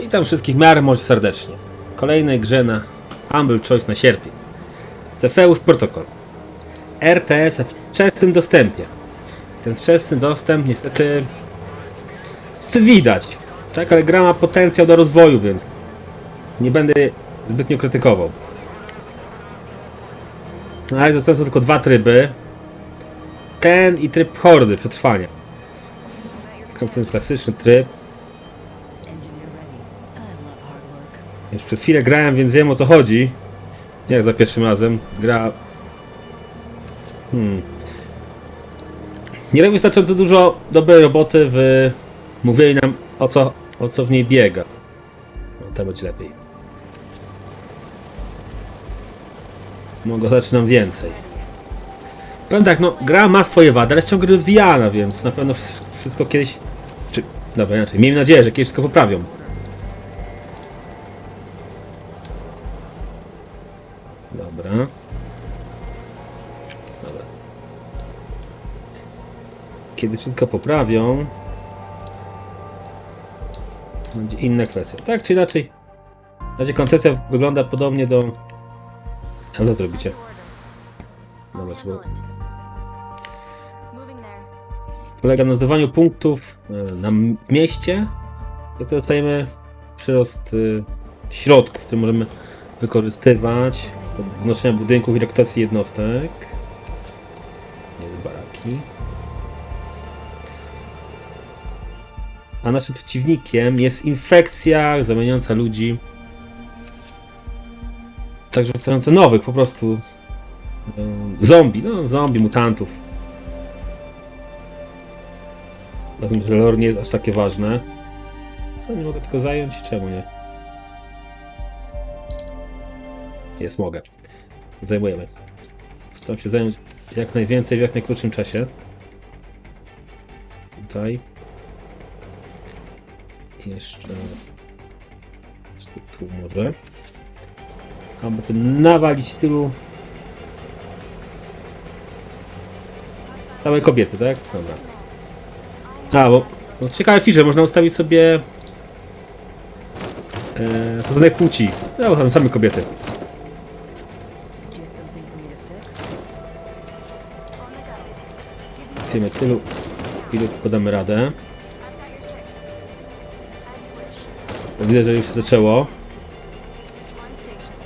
Witam wszystkich miarę może serdecznie. Kolejnej grze na Humble Choice na sierpień. Cefeusz Protocol. RTS w wczesnym dostępie. Ten wczesny dostęp niestety... Niestety widać. Tak, ale gra ma potencjał do rozwoju, więc nie będę zbytnio krytykował. Na razie dostępne są tylko dwa tryby. Ten i tryb hordy, przetrwania. Ten klasyczny tryb. Już przez chwilę grałem, więc wiem o co chodzi. Jak za pierwszym razem. Gra. Hmm. Nie robi wystarczająco dużo dobrej roboty w mówieniu nam o co, o co w niej biega. O, to będzie lepiej. Mogę dać nam więcej. Powiem tak, no, gra ma swoje wady, ale jest ciągle rozwijana, więc na pewno wsz- wszystko kiedyś. Czy. Dobra, inaczej. Miejmy nadzieję, że kiedyś wszystko poprawią. Kiedy wszystko poprawią, będzie inna kwestia. Tak czy inaczej, na razie koncepcja wygląda podobnie do... A co to robicie? Dobra, trzeba... Polega na zdawaniu punktów e, na mieście, do którego dostajemy przyrost y, środków, które możemy wykorzystywać do wnoszenia budynków i rekrutacji jednostek. Jest baraki. A naszym przeciwnikiem jest infekcja zamieniająca ludzi. Także wstające nowych, po prostu. em, Zombie, no zombie, mutantów. Rozumiem, że lore nie jest aż takie ważne. Co, nie mogę tylko zająć? Czemu nie? Jest, mogę. Zajmujemy. Staram się zająć jak najwięcej w jak najkrótszym czasie. Tutaj. Jeszcze... Tu może. Aby to nawalić tylu... Całe kobiety, tak? Dobra. A, bo ciekawe feature, można ustawić sobie e, stosunek płci. No, bo tam same kobiety. Chcemy tylu, ilu tylko damy radę. Widzę, że już się zaczęło.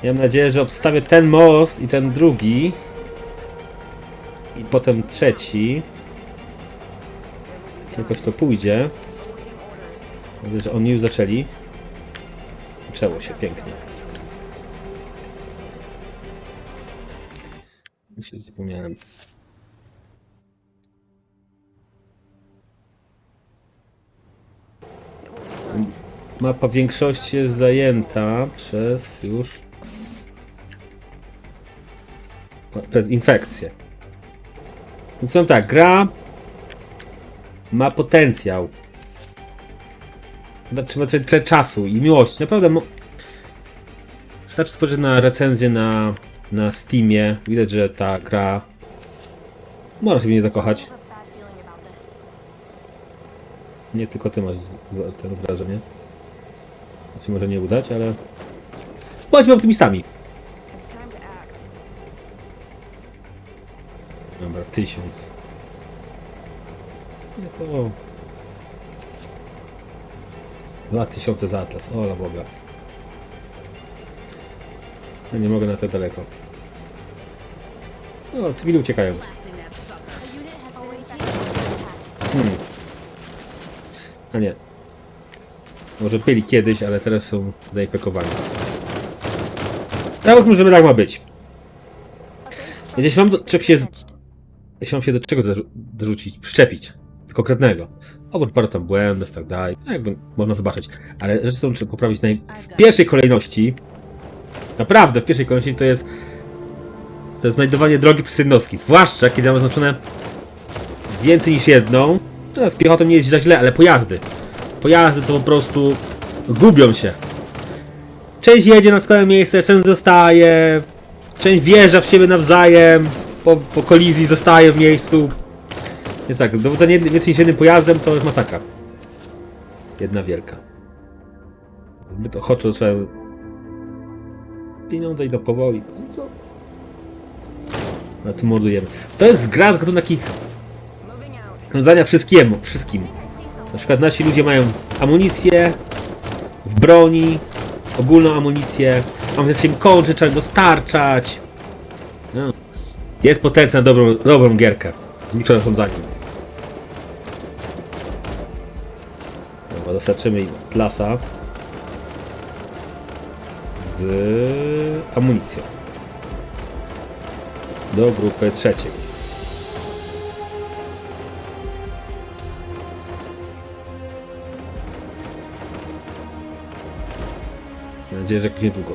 Mam nadzieję, że obstawię ten most i ten drugi. I potem trzeci. Jakoś to pójdzie. Widzę, że oni już zaczęli. Zaczęło się pięknie. Się zapomniałem. Mapa w większości jest zajęta przez już. przez infekcję. Więc powiem tak, gra ma potencjał. No, Trzeba trochę czasu i miłości. Naprawdę. Wystarczy spojrzeć na recenzję na, na Steamie. Widać, że ta gra. Można się w niej this. Nie tylko ty masz to wrażenie. To się może nie udać, ale. Bądźmy optymistami. To. Dobra, tysiąc. Nie to. Dwa tysiące za atlas. Ola Boga. Ja nie mogę na tak daleko. O, cywili uciekają. Hmm. A nie. Może byli kiedyś, ale teraz są zainfekowani. Załóżmy, że tak ma być. Jeśli mam do czego się, jeśli mam się do czego dorzucić, przyczepić, konkretnego, oprócz parę tam błędów tak dalej, no jakby można wybaczyć, ale rzeczy są trzeba poprawić naj... w pierwszej kolejności, naprawdę w pierwszej kolejności to jest to jest znajdowanie drogi przez jednostki, zwłaszcza kiedy mamy oznaczone więcej niż jedną, teraz piechotą nie jest źle, ale pojazdy, pojazdy to po prostu gubią się. Część jedzie na skalę miejsce, część zostaje, część wjeżdża w siebie nawzajem, po, po kolizji zostaje w miejscu. Jest tak, dowodzenie więcej niż jednym pojazdem to jest masakra. Jedna wielka. Zbyt ochoczo zacząłem... Pieniądze idą powoli. No co? No tu mordujemy. To jest gra z gatunku takich... Rozwiązania wszystkiemu, wszystkim. Na przykład nasi ludzie mają amunicję w broni, ogólną amunicję, amunicja im kończy, trzeba dostarczać. No. Jest potencjał na dobrą, dobrą gierkę z mikrorządzaniem. Dobra, dostarczymy klasa z amunicją do grupy trzeciej. Mam nadzieję, że jakoś niedługo.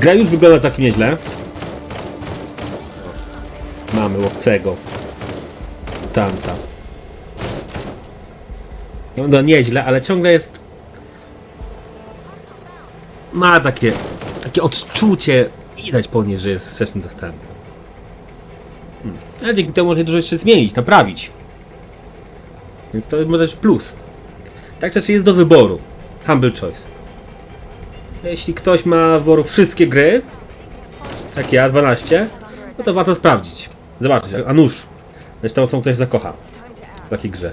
Gra już wygląda całkiem nieźle. Mamy łowcego. Tanta. Wygląda nieźle, ale ciągle jest... Ma takie... Takie odczucie... Widać po niej, że jest wczesnym testem. Ale dzięki temu można dużo jeszcze zmienić, naprawić. Więc to może być plus. Tak czy jest do wyboru. Humble choice. Jeśli ktoś ma wyboru wszystkie gry, tak ja, 12, no to warto sprawdzić. Zobaczyć, a nuż. Zresztą osobą ktoś zakocha w takiej grze.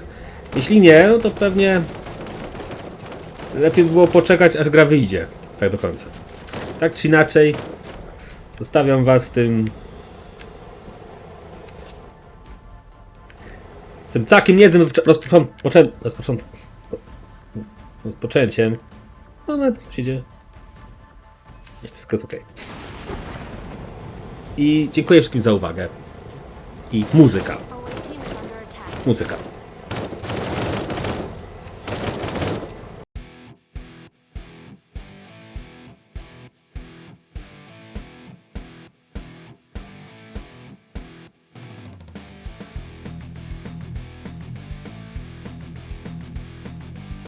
Jeśli nie, no to pewnie lepiej by było poczekać, aż gra wyjdzie. Tak do końca. Tak czy inaczej, zostawiam was tym tym całkiem niezłym rozpoczą... poczę... rozpoczą... rozpoczęciem. No, no, co się dzieje? Nie, wszystko ok. I dziękuję wszystkim za uwagę. I muzyka. Muzyka.